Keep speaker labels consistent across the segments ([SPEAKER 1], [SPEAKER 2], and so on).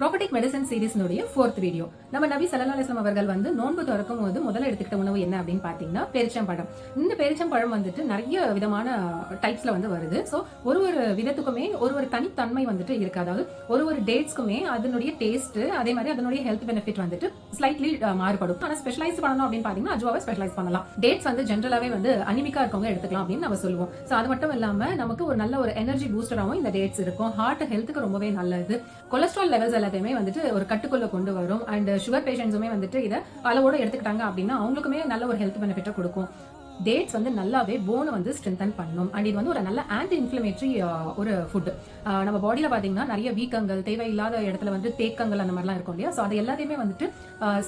[SPEAKER 1] ப்ராபர்டிக் medicine சீரிஸ்னுடைய fourth video நம்ம நபி சல்லா அலிஸ்லாம் அவர்கள் வந்து நோன்பு திறக்கும் போது முதல்ல எடுத்துக்கிட்ட உணவு என்ன அப்படின்னு பார்த்தீங்கன்னா பெரிச்சம்பழம் இந்த பெரிச்சம்பழம் வந்துட்டு நிறைய விதமான டைப்ஸ்ல வந்து வருது. ஸோ ஒரு ஒரு விதத்துக்குமே ஒரு ஒரு தனித்தன்மை வந்துட்டு இருக்கு. அதாவது ஒரு ஒரு டேட்ஸ்க்குமே அதனுடைய டேஸ்ட் அதே மாதிரி அதனுடைய ஹெல்த் பெனிஃபிட் வந்துட்டு ஸ்லைட்லி மாறுபடும். ஆனால் ஸ்பெஷலைஸ் பண்ணணும் அப்படின்னு பார்த்தீங்கன்னா அஜுவாவை ஸ்பெஷலைஸ் பண்ணலாம். டேட்ஸ் வந்து ஜென்ரலாகவே வந்து அனிமிக்கா இருக்கவங்க எடுத்துக்கலாம் அப்படின்னு நம்ம சொல்லுவோம். ஸோ அது மட்டும் இல்லாமல் நமக்கு ஒரு நல்ல ஒரு எனர்ஜி பூஸ்டராகவும் இந்த டேட்ஸ் இருக்கும். ஹார்ட் ஹெல்த்துக்கு ரொம்பவே நல்லது. கொலஸ்ட்ரால் லெவல்ஸ் எல்லாத்தையுமே வந்துட்டு ஒரு கட்டுக்குள்ள கொண்டு வரும். அண்ட் சுகர் பேஷண்ட்ஸுமே வந்துட்டு இதை அளவோட எடுத்துக்கிட்டாங்க அப்படின்னா அவங்களுக்குமே நல்ல ஒரு ஹெல்த் பெனிஃபிட்டை கொடுக்கும். டேட்ஸ் வந்து நல்லாவே போனை வந்து ஸ்ட்ரென்தன் பண்ணும். அண்ட் இது வந்து ஒரு நல்ல ஆன்டி இன்ஃப்ளமேட்டரி ஒரு ஃபுட் நம்ம பாடியில் பார்த்தீங்கன்னா நிறைய வீக்கங்கள் தேவையில்லாத இடத்துல வந்து தேக்கங்கள் அந்த மாதிரிலாம் இருக்கும் இல்லையா? ஸோ அது எல்லாத்தையுமே வந்துட்டு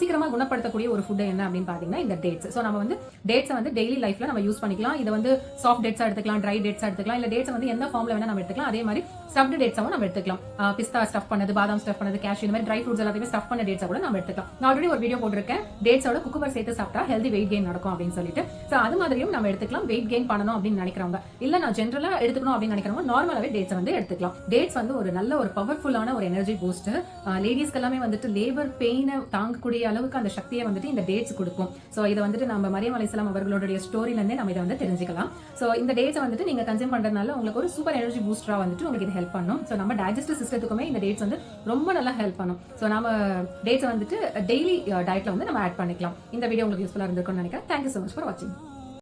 [SPEAKER 1] சீக்கிரமாக குணப்படுத்தக்கூடிய ஒரு ஃபுட் என்ன அப்படின்னு பார்த்தீங்கன்னா இந்த டேட்ஸ் ஸோ நம்ம வந்து டேட்ஸை வந்து டெய்லி லைஃப்ல நம்ம யூஸ் பண்ணிக்கலாம். இதை வந்து சாஃப்ட் டேட்ஸாக எடுத்துக்கலாம் ட்ரை டேட்ஸாக எடுத்துக்கலாம். இல்லை டேட்ஸை வந்து எந்த ஃபார்மில் வேணால் நம்ம எடுத்துக்கலாம். அதே மாதிரி ஸ்டஃப்டு டேட்ஸாகவும் நம்ம எடுத்துக்கலாம். பிஸ்தா ஸ்டஃப் பண்ணது பாதாம் ஸ்டஃப் பண்ணது கேஷ் இந்த மாதிரி ட்ரை ஃப்ரூட்ஸ் எல்லாத்தையுமே ஸ்டஃப் பண்ண டேட்ஸை கூட நம்ம எடுத்துக்கலாம். நான் ஆல்ரெடி ஒரு வீடியோ போட்டிருக்கேன். டேட்ஸோட குக்கர் சேர்த்து சாப்பிட்டா ஹெல்தி வெயிட் கெயின் நடக்கும் அப்படின்னு சொல்லிட்டு. ஸோ அது மாதிரியும் நம்ம எடுத்துக்கலாம். வெயிட் கெயின் பண்ணணும் அப்படின்னு நினைக்கிறவங்க. இல்ல நான் ஜென்ரலா எடுத்துக்கணும் அப்படின்னு நினைக்கிறவங்க நார்மலாவே டேட்ஸ் வந்து எடுத்துக்கலாம். டேட்ஸ் வந்து ஒரு நல்ல ஒரு பவர்ஃபுல்லான ஒரு எனர்ஜி பூஸ்ட் லேடிஸ்க்கு எல்லாமே வந்துட்டு லேபர் பெயினை தாங்கக்கூடிய அளவுக்கு அந்த சக்தியை வந்துட்டு இந்த டேட்ஸ் கொடுக்கும். ஸோ இதை வந்துட்டு நம்ம மரியம் அலிஸ்லாம் அவர்களுடைய ஸ்டோரிலேருந்தே நம்ம இதை வந்து தெரிஞ்சுக்கலாம். ஸோ இந்த டேட்ஸை வந்துட்டு நீங்க கன்சியூம் பண்றதுனால உங்களுக்கு ஒரு சூப்பர் எனர்ஜி பூஸ்டரா வந்துட்டு உங்களுக்கு இது ஹெல்ப் பண்ணும். ஸோ நம்ம டைஜஸ்டிவ் சிஸ்டத்துக்குமே இந்த டேட்ஸ் வந்து ரொம்ப நல்லா ஹெல்ப் பண்ணும். ஸோ நம்ம டேட்ஸை வந்துட்டு டெய்லி டயட்ல வந்து நம்ம ஆட் பண்ணிக்கலாம். இந்த வீடியோ உங்களுக்கு யூஸ்ஃபுல்லா இருந்திருக்கும்னு நினைக்கிறேன். தேங்க்யூ ஸோ மச் ஃபார் வாட்சிங்